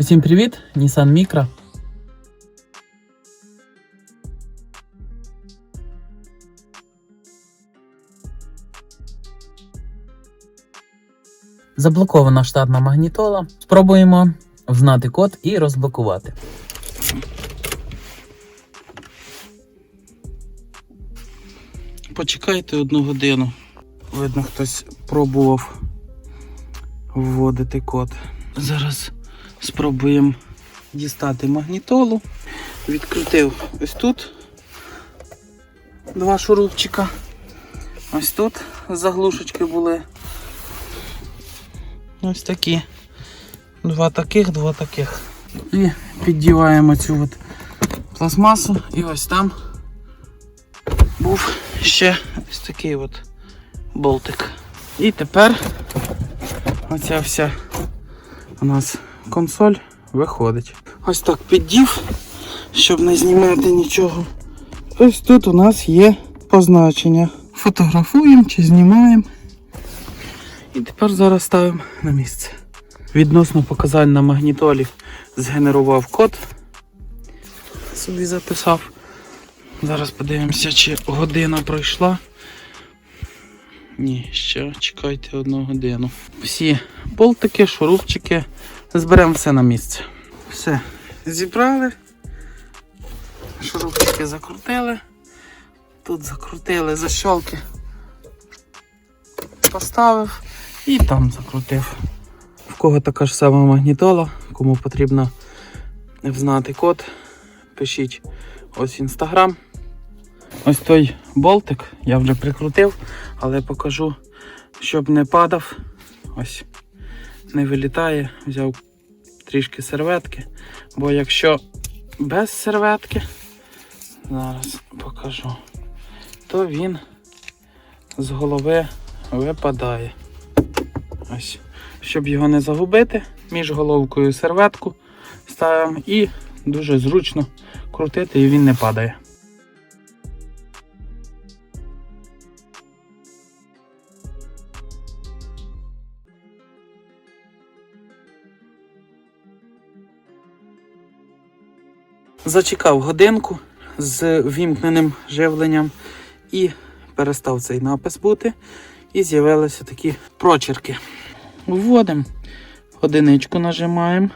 Усім привіт! Nissan Micra. Заблокована штатна магнітола. Спробуємо взнати код і розблокувати. Почекайте одну годину. Видно, хтось пробував вводити код. Зараз спробуємо дістати магнітолу. Відкрутив ось тут два шурупчика. Ось тут заглушечки були. Ось такі. Два таких, два таких. І піддіваємо цю от пластмасу. І ось там був ще ось такий от болтик. І тепер оця вся у нас консоль виходить. Ось так піддів, щоб не знімати нічого. Ось тут у нас є позначення. Фотографуємо чи знімаємо. І тепер зараз ставимо на місце. Відносно показань на магнітолі згенерував код. Собі записав. Зараз подивимося, чи година пройшла. Ні, ще чекайте одну годину. Всі болтики, шурупчики. Зберемо все на місце. Все, зібрали. Шурупчики закрутили. Тут закрутили защолки. Поставив і там закрутив. В кого така ж сама магнітола, кому потрібно взнати код, пишіть ось інстаграм. Ось той болтик я вже прикрутив, але покажу, щоб не падав. Ось не вилітає. Взяв трішки серветки. Бо якщо без серветки, зараз покажу, то він з голови випадає. Ось. Щоб його не загубити, між головкою серветку ставимо і дуже зручно крутити, і він не падає. Зачекав годинку з вімкненим живленням і перестав цей напис бути. І з'явилися такі прочерки. Вводимо, одиничку нажимаємо.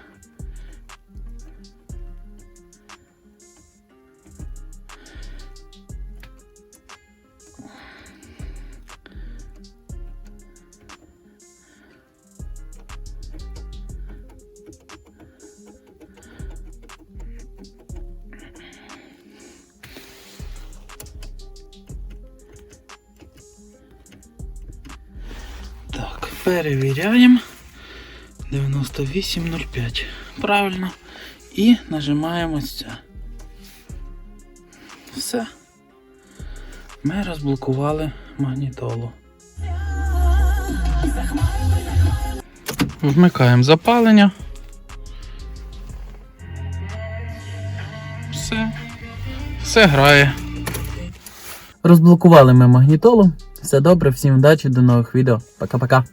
Так, перевіряємо. 98.05. Правильно. І нажимаємо ось це. Все. Ми розблокували магнітолу. Вмикаємо запалення. Все. Все грає. Розблокували ми магнітолу. Все добре, всім удачі, до нових відео. Пока-пока.